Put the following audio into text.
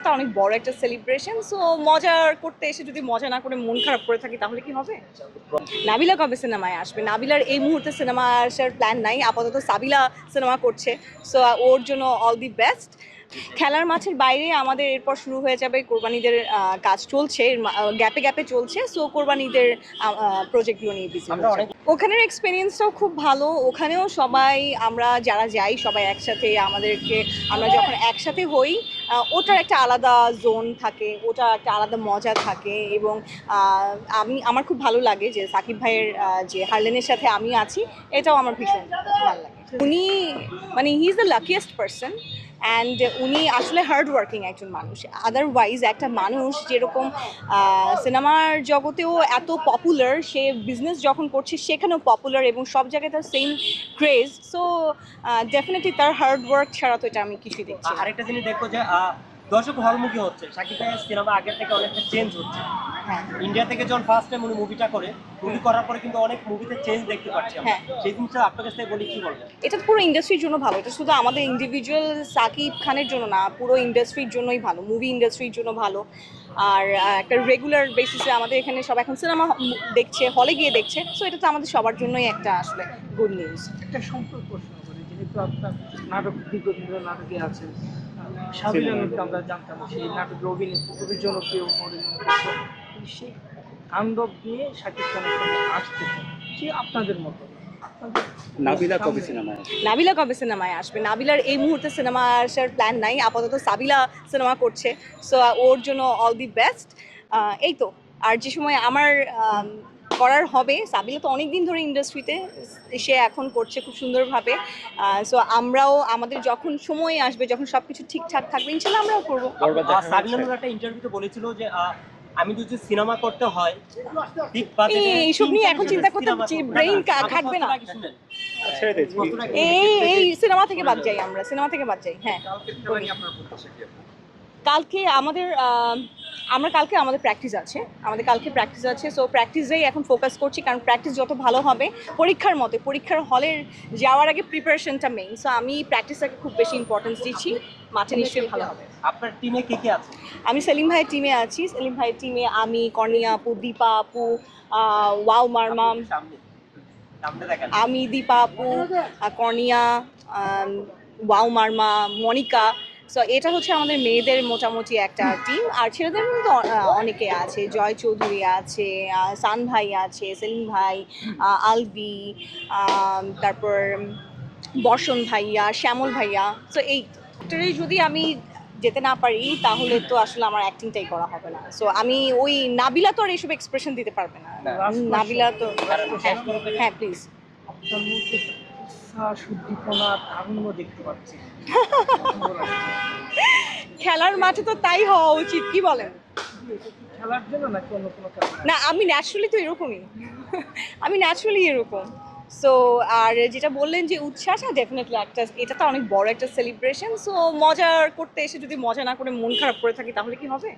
এটা অনেক বড় একটা সেলিব্রেশন সো মজা করতে এসে যদি মজা না করে মন খারাপ করে থাকি, তাহলে কি হবে? নাবিলা কবে সিনেমায় আসবে? নাবিলার এই মুহূর্তে সিনেমা আসার প্ল্যান নাই, আপাতত সাবিলা সিনেমা করছে সো ওর জন্য অল দি বেস্ট খেলার মাঠের বাইরে আমাদের এরপর শুরু হয়ে যাবে কোরবানিদের কাজ চলছে গ্যাপে গ্যাপে চলছে সো কোরবানিদের প্রজেক্টগুলো নিয়ে বিজি ওখানের এক্সপিরিয়েন্সটাও খুব ভালো ওখানেও সবাই আমরা যারা যাই সবাই একসাথে আমাদেরকে আমরা যখন একসাথে হই ওটার একটা আলাদা জোন থাকে ওটার একটা আলাদা মজা থাকে এবং আমি আমার খুব ভালো লাগে যে সাকিব ভাইয়ের যে হার্লেনের সাথে আমি আছি এটাও আমার ভীষণ ভালো লাগে। উনি মানে he is the luckiest person and উনি আসলে হার্ড ওয়ার্কিং একজন মানুষ আদারওয়াইজ একটা মানুষ যেরকম সিনেমার জগতেও এত পপুলার সে বিজনেস যখন করছে সেখানেও পপুলার এবং সব জায়গায় তার সেম ক্রেজ সো ডেফিনেটলি তার হার্ড ওয়ার্ক ছাড়া তো এটা আমি কিছুই দেখছি। আরেকটা জিনিস দেখব যে দর্শক হলমুখী হচ্ছে। সাকিব ভাইয়ের সিনেমা আগের থেকে অনেকটা চেঞ্জ হচ্ছে। হ্যাঁ। ইন্ডিয়া থেকে যখন ফার্স্ট টাইম উনি মুভিটা করে মুভি করার পরে কিন্তু অনেক মুভিতে চেঞ্জ দেখতে পাচ্ছি আমরা। হ্যাঁ। সেই জিনিসটা আপনার কাছ থেকে বলি কি বলবেন? এটা তো পুরো ইন্ডাস্ট্রির জন্য ভালো। এটা শুধু আমাদের ইন্ডিভিজুয়াল সাকিব খানের জন্য না পুরো ইন্ডাস্ট্রির জন্যই ভালো। মুভি ইন্ডাস্ট্রির জন্য ভালো। আর একটা রেগুলার বেসিসে আমাদের এখানে সব এখন সিনেমা দেখছে হলে গিয়ে দেখছে। সো এটা তো আমাদের সবার জন্যই একটা আসলে গুড নিউজ একটা সম্পর্ক প্রশ্ন করি যেহেতু আপনার নাটক দীর্ঘদিন ধরে নাটকে আছেন সাবিলানুরকে আমরা জানতাম সেই নাটকের অভিনেত্রী খুবই জনপ্রিয় মডেল সেই তাণ্ডব নিয়ে শাকিব খানের সঙ্গে আসতেছে সে আপনাদের মতো। আপনাদের নাবিলা কবে সিনেমায় আসবে? নাবিলা কবে সিনেমায় আসবে? নাবিলার এই মুহূর্তে সিনেমা আসার প্ল্যান নাই। আপাতত সাবিলা সিনেমা করছে। সো ওর জন্য অল দি বেস্ট এই তো। আর যে সময় আমার আম, করার হবে। সাবিলা তো অনেক দিন ধরে ইন্ডাস্ট্রিতে সে এখন করছে খুব সুন্দরভাবে। সো আমরাও আমাদের যখন সময় আসবে যখন সব কিছু ঠিকঠাক থাকবে ইনশাল্লাহ আমরাও করব। বরবাদ দেখা হচ্ছে? সাবিনানুর একটা ইন্টারভিউতে বলেছিল যে আমি যদি সিনেমা করতে হয় এইসব নিয়ে এখন চিন্তা করতে সিনেমা যে না, না, কা- আমি খাটবে না। আগে- এই এই সিনেমা থেকে বাদ যাই আমরা সিনেমা থেকে বাদ যাই হ্যাঁ। কালকে আমাদের আমরা কালকে আমাদের প্র্যাকটিস আছে আমাদের কালকে প্র্যাকটিস আছে সো প্র্যাকটিসেই এখন ফোকাস করছি কারণ প্র্যাকটিস যত ভালো হবে পরীক্ষার মতে পরীক্ষার হলের যাওয়ার আগে প্রিপারেশনটা মেইন সো আমি প্র্যাকটিসটাকে খুব বেশি ইম্পর্টেন্স দিচ্ছি মাঠে নিশ্চয়ই ভালো হবে। আপনার টিমে কে কে আছে? আমি সেলিম ভাইয়ের টিমে আছি সেলিম ভাইয়ের টিমে আমি কর্নিয়া আপু দীপা আপু ওয়াও মারমাম আমি দীপা আপু আহ, কর্নিয়া ওয়াও মার্মা মনিকা সো এটা হচ্ছে আমাদের মেয়েদের মোটামুটি একটা টিম আর ছেলেদের মধ্যে তো অনেকে আছে জয় চৌধুরী আছে সান ভাই আছে সেলিম ভাই আলবি তারপর বর্ষণ ভাইয়া শ্যামল ভাইয়া। সো এই যদি আমি যেতে না পারি তাহলে তো আসলে আমার অ্যাক্টিংটাই করা হবে না। সো আমি ওই নাবিলা তো আর এইসব এক্সপ্রেশন দিতে পারবে না। নাবিলা তো হ্যাঁ হ্যাঁ প্লিজ দেখতে পাচ্ছি। খেলার মাঠে তো তাই হওয়া উচিত কি বলেন? খেলার জন্য নাকি অন্য কোনো না আমি ন্যাচুরালি তো এরকমই। আমি ন্যাচুরালি এরকম। সো আর যেটা বললেন যে উচ্ছ্বাস হ্যাঁ ডেফিনেটলি একটা এটা তো অনেক বড় একটা সেলিব্রেশন সো মজার করতে এসে যদি মজা না করে মন খারাপ করে থাকি তাহলে কি হবে?